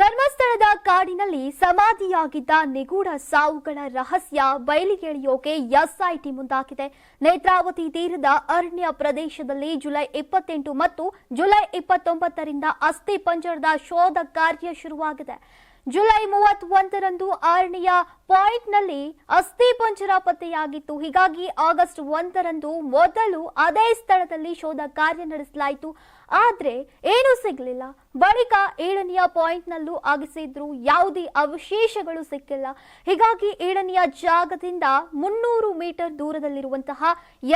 ಧರ್ಮಸ್ಥಳದ ಕಾಡಿನಲ್ಲಿ ಸಮಾಧಿಯಾಗಿದ್ದ ನಿಗೂಢ ಸಾವುಗಳ ರಹಸ್ಯ ಬಯಲಿಗೆಳೆಯೋಕೆ ಎಸ್ಐಟಿ ಮುಂದಾಗಿದೆ. ನೇತ್ರಾವತಿ ತೀರದ ಅರಣ್ಯ ಪ್ರದೇಶದಲ್ಲಿ ಜುಲೈ ಇಪ್ಪತ್ತೆಂಟು ಮತ್ತು ಜುಲೈ ಇಪ್ಪತ್ತೊಂಬತ್ತರಿಂದ ಅಸ್ಥಿ ಪಂಜರದ ಶೋಧ ಕಾರ್ಯ ಶುರುವಾಗಿದೆ. ಜುಲೈ ಮೂವತ್ತೊಂದರಂದು ಅರಣ್ಯ ಪಾಯಿಂಟ್ನಲ್ಲಿ ಅಸ್ಥಿ ಪಂಜರ ಪತ್ತೆಯಾಗಿತ್ತು ಹೀಗಾಗಿ ಆಗಸ್ಟ್ ಒಂದರಂದು ಮೊದಲು ಅದೇ ಸ್ಥಳದಲ್ಲಿ ಶೋಧ ಕಾರ್ಯ ನಡೆಸಲಾಯಿತು. ಆದರೆ ಏನೂ ಸಿಗಲಿಲ್ಲ. ಬಳಿಕ ಏಳನೆಯ ಪಾಯಿಂಟ್ನಲ್ಲೂ ಆಗಿಸಿದ್ರು ಯಾವುದೇ ಅವಶೇಷಗಳು ಸಿಕ್ಕಿಲ್ಲ. ಹೀಗಾಗಿ ಏಳನೆಯ ಜಾಗದಿಂದ ಮುನ್ನೂರು ಮೀಟರ್ ದೂರದಲ್ಲಿರುವಂತಹ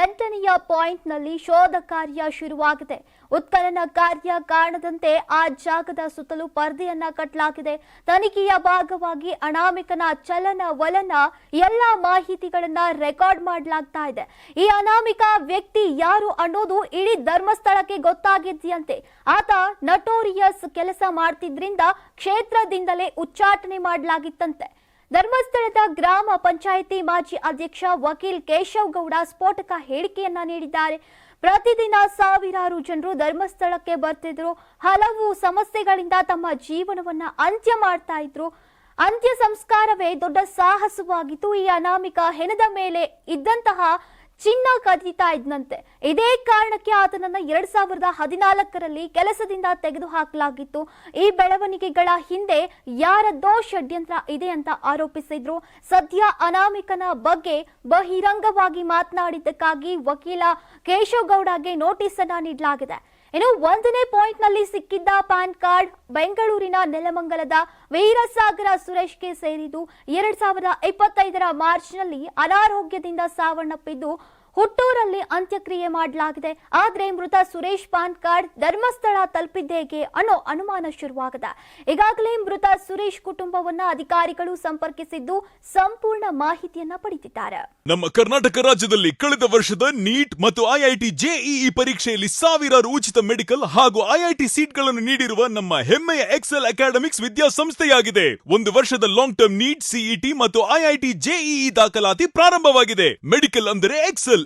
ಎಂಟನೆಯ ಪಾಯಿಂಟ್ನಲ್ಲಿ ಶೋಧ ಕಾರ್ಯ ಶುರುವಾಗಿದೆ. ಉತ್ಖನನ ಕಾರ್ಯ ಕಾರಣದಂತೆ ಆ ಜಾಗದ ಸುತ್ತಲೂ ಪರ್ದೆಯನ್ನ ಕಟ್ಟಲಾಗಿದೆ ತನಿಖೆಯ ಭಾಗವಾಗಿ ಅನಾಮಿಕನ ಚಲನ ವಲನ ಎಲ್ಲ ಮಾಹಿತಿಗಳನ್ನ ರೆಕಾರ್ಡ್ ಮಾಡಲಾಗ್ತಾ ಇದೆ. ಈ ಅನಾಮಿಕ ವ್ಯಕ್ತಿ ಯಾರು ಅನ್ನೋದು ಇಡೀ ಧರ್ಮಸ್ಥಳಕ್ಕೆ ಗೊತ್ತಾಗಿದೆಯಂತೆ. ಆತ ನಟೋರಿಯಸ್ ಕೆಲಸ ಮಾಡ್ತಿದ್ರಿಂದ ಕ್ಷೇತ್ರದಿಂದಲೇ ಉಚ್ಚಾಟನೆ ಮಾಡಲಾಗಿತ್ತಂತೆ. ಧರ್ಮಸ್ಥಳದ ಗ್ರಾಮ ಪಂಚಾಯಿತಿ ಮಾಜಿ ಅಧ್ಯಕ್ಷ ವಕೀಲ್ ಕೇಶವ್ ಗೌಡ ಸ್ಫೋಟಕ ಹೇಳಿಕೆಯನ್ನ ನೀಡಿದ್ದಾರೆ. ಪ್ರತಿದಿನ ಸಾವಿರಾರು ಜನರು ಧರ್ಮಸ್ಥಳಕ್ಕೆ ಬರ್ತಿದ್ರು. ಹಲವು ಸಮಸ್ಯೆಗಳಿಂದ ತಮ್ಮ ಜೀವನವನ್ನ ಅಂತ್ಯ ಮಾಡ್ತಾ ಇದ್ರು. ಅಂತ್ಯ ಸಂಸ್ಕಾರವೇ ದೊಡ್ಡ ಸಾಹಸವಾಗಿತ್ತು. ಈ ಅನಾಮಿಕ ಹೆಣದ ಮೇಲೆ ಇದ್ದಂತಹ ಚಿನ್ನ ಕದೀತಾ ಇದ್ನಂತೆ. ಇದೇ ಕಾರಣಕ್ಕೆ ಆತನನ್ನ ಎರಡ್ ಸಾವಿರದ ಹದಿನಾಲ್ಕರಲ್ಲಿ ಕೆಲಸದಿಂದ ತೆಗೆದುಹಾಕಲಾಗಿತ್ತು. ಈ ಬೆಳವಣಿಗೆಗಳ ಹಿಂದೆ ಯಾರದ್ದೋ ಷಡ್ಯಂತ್ರ ಇದೆ ಅಂತ ಆರೋಪಿಸಿದ್ರು. ಸದ್ಯ ಅನಾಮಿಕನ ಬಗ್ಗೆ ಬಹಿರಂಗವಾಗಿ ಮಾತನಾಡಿದ್ದಕ್ಕಾಗಿ ವಕೀಲ ಕೇಶವ್ ಗೌಡಗೆ ನೋಟಿಸ್ ಅನ್ನ ನೀಡಲಾಗಿದೆ. ಇನ್ನು ಒಂದನೇ ಪಾಯಿಂಟ್ನಲ್ಲಿ ಸಿಕ್ಕಿದ್ದ ಪ್ಯಾನ್ ಕಾರ್ಡ್ ಬೆಂಗಳೂರಿನ ನೆಲಮಂಗಲದ ವೀರಸಾಗರ ಸುರೇಶ್ಗೆ ಸೇರಿದ್ದು, ಎರಡ್ ಸಾವಿರದ ಇಪ್ಪತ್ತೈದರ ಮಾರ್ಚ್ನಲ್ಲಿ ಅನಾರೋಗ್ಯದಿಂದ ಸಾವನ್ನಪ್ಪಿದ್ದು ಹುಟ್ಟೂರಲ್ಲಿ ಅಂತ್ಯಕ್ರಿಯೆ ಮಾಡಲಾಗಿದೆ. ಆದ್ರೆ ಮೃತ ಸುರೇಶ್ ಪಾನ್ ಕಾರ್ಡ್ ಧರ್ಮಸ್ಥಳ ತಲುಪಿದ್ದೇಗೆ ಅನ್ನೋ ಅನುಮಾನ ಶುರುವಾಗಿದೆ. ಈಗಾಗಲೇ ಮೃತ ಸುರೇಶ್ ಕುಟುಂಬವನ್ನ ಅಧಿಕಾರಿಗಳು ಸಂಪರ್ಕಿಸಿದ್ದು ಸಂಪೂರ್ಣ ಮಾಹಿತಿಯನ್ನ ಪಡೆದಿದ್ದಾರೆ. ನಮ್ಮ ಕರ್ನಾಟಕ ರಾಜ್ಯದಲ್ಲಿ ಕಳೆದ ವರ್ಷದ ನೀಟ್ ಮತ್ತು ಐಐಟಿ ಜೆಇಇ ಪರೀಕ್ಷೆಯಲ್ಲಿ ಸಾವಿರಾರು ಉಚಿತ ಮೆಡಿಕಲ್ ಹಾಗೂ ಐಐಟಿ ಸೀಟ್ಗಳನ್ನು ನೀಡಿರುವ ನಮ್ಮ ಹೆಮ್ಮೆಯ ಎಕ್ಸೆಲ್ ಅಕಾಡೆಮಿಕ್ಸ್ ವಿದ್ಯಾಸಂಸ್ಥೆಯಾಗಿದೆ. ಒಂದು ವರ್ಷದ ಲಾಂಗ್ ಟರ್ಮ್ ನೀಟ್, ಸಿಇಟಿ ಮತ್ತು ಐಐಟಿ ಜೆಇಇ ದಾಖಲಾತಿ ಪ್ರಾರಂಭವಾಗಿದೆ. ಮೆಡಿಕಲ್ ಅಂದರೆ ಎಕ್ಸೆಲ್.